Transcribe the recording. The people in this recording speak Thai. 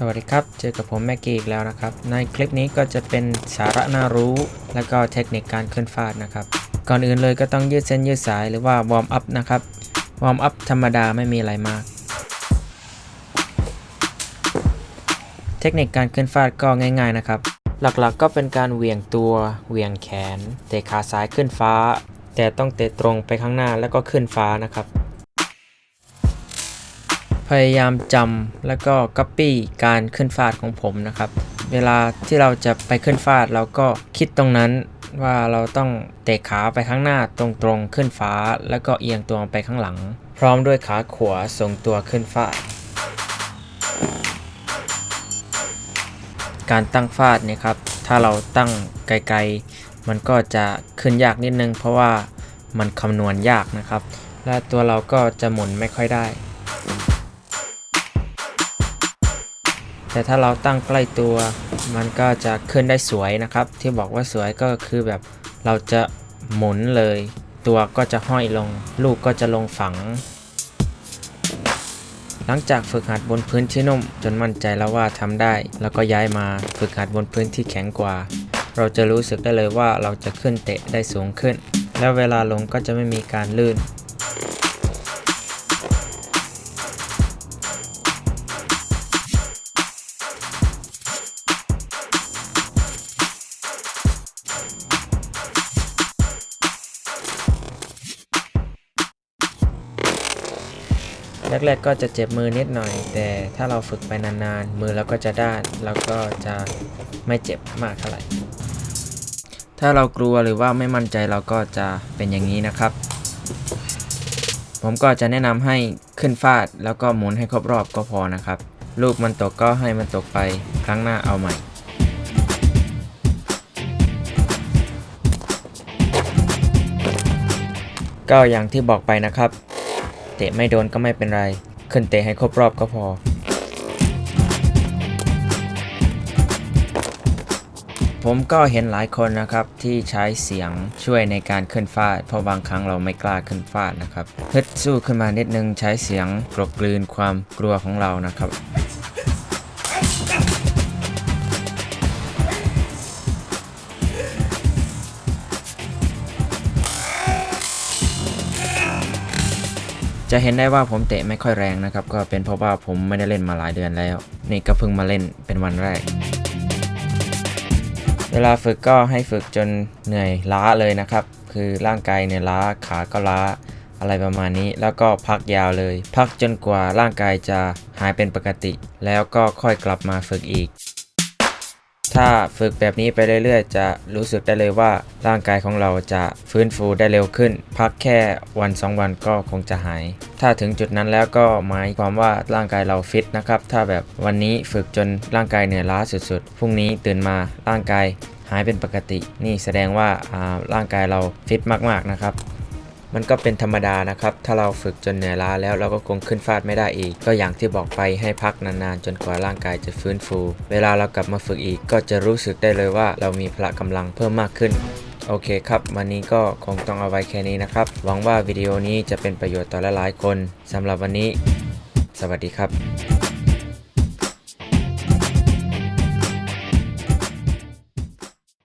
สวัสดีครับ เจอกับผมแม็กกี้อีกแล้วนะครับ ในคลิปนี้ก็จะเป็นสาระน่ารู้ และก็เทคนิคการขึ้นฟาดนะครับ ก่อนอื่นเลยก็ต้องยืดเส้นยืดสายหรือว่าวอร์มอัพนะครับ วอร์มอัพธรรมดาไม่มีอะไรมาก เทคนิคการขึ้นฟาดก็ง่าย ๆนะครับ หลักๆก็เป็นการเหวี่ยงตัว เหวี่ยงแขน เตะขาซ้ายขึ้นฟ้า แต่ต้องเตะตรงไปข้างหน้าแล้วก็ขึ้นฟ้านะครับ พยายามจำแล้วก็ก๊อปปี้การขึ้นฟาดของผมนะครับ เวลาที่เราจะไปขึ้นฟาดเราก็คิดตรงนั้นว่าเราต้องเตะขาไปข้างหน้าตรงๆขึ้นฟ้า แล้วก็เอียงตัวไปข้างหลัง พร้อมด้วยขาขวาทรงตัวขึ้นฟาด การตั้งฟาดเนี่ยครับ ถ้าเราตั้งไกลๆ มันก็จะขึ้นยากนิดนึง เพราะว่ามันคำนวณยากนะครับ และตัวเราก็จะหมุนไม่ค่อยได้ แต่ถ้าเราตั้งใกล้ตัว มันก็จะขึ้นได้สวยนะครับ ที่บอกว่าสวยก็คือแบบเราจะหมุนเลย ตัวก็จะห้อยลง ลูกก็จะลงฝัง หลังจากฝึกหัดบนพื้นที่นุ่ม จนมั่นใจแล้วว่าทำได้ แล้วก็ย้ายมาฝึกหัดบนพื้นที่แข็งกว่า เราจะรู้สึกได้เลยว่าเราจะขึ้นเตะได้สูงขึ้น แล้วเวลาลงก็จะไม่มีการลื่น แรกๆก็จะเจ็บมือนิดหน่อย แต่ถ้าเราฝึกไปนานๆ มือเราก็จะด้านแล้วก็จะไม่เจ็บมากเท่าไหร่ ถ้าเรากลัวหรือว่าไม่มั่นใจเราก็จะเป็นอย่างนี้นะครับ ผมก็จะแนะนำให้ขึ้นฟาดแล้วก็หมุนให้ครบรอบก็พอนะครับ ลูกมันตกก็ให้มันตกไปครั้งหน้าเอาใหม่ก็อย่างที่บอกไปนะครับ เตะไม่โดนก็ไม่เป็นไร ขึ้นเตะให้ครบรอบก็พอ ผมก็เห็นหลายคนนะครับที่ใช้เสียงช่วยในการขึ้นฟาด เพราะบางครั้งเราไม่กล้าขึ้นฟาดนะครับฮึดสู้ขึ้นมานิดนึงใช้เสียงกลบกลืนความกลัวของเรานะครับ จะเห็นได้ว่าผมเตะไม่ค่อยแรงนะครับ ก็เป็นเพราะว่าผมไม่ได้เล่นมาหลายเดือนแล้ว นี่ก็เพิ่งมาเล่นเป็นวันแรก เวลาฝึกก็ให้ฝึกจนเหนื่อยล้าเลยนะครับ คือร่างกายเนี่ยล้าขาก็ล้าอะไรประมาณนี้แล้วก็พักยาวเลย พักจนกว่าร่างกายจะหายเป็นปกติ แล้วก็ค่อยกลับมาฝึกอีก ถ้าฝึกแบบนี้ไปเรื่อยๆ จะรู้สึกได้เลยว่าร่างกายของเราจะฟื้นฟูได้เร็วขึ้น พักแค่วัน 2 วันก็คงจะหาย ถ้าถึงจุดนั้นแล้วก็หมายความว่าร่างกายเราฟิตนะครับ ถ้าแบบวันนี้ฝึกจนร่างกายเหนื่อยล้าสุดๆ พรุ่งนี้ตื่นมาร่างกายหายเป็นปกติ นี่แสดงว่าอ่าร่างกายเราฟิตมากๆนะครับ มันก็เป็นธรรมดานะครับ ถ้าเราฝึกจนเหนื่อยล้าแล้วเราก็คงขึ้นฟาดไม่ได้อีก ก็อย่างที่บอกไปให้พักนานๆ จนกว่าร่างกายจะฟื้นฟู เวลาเรากลับมาฝึกอีก ก็จะรู้สึกได้เลยว่าเรามีพละกำลังเพิ่มมากขึ้นโอเคครับ วันนี้ก็คงต้องเอาไว้แค่นี้นะครับ หวังว่าวิดีโอนี้จะเป็นประโยชน์ต่อหลายๆคนสำหรับวันนี้ สวัสดีครับ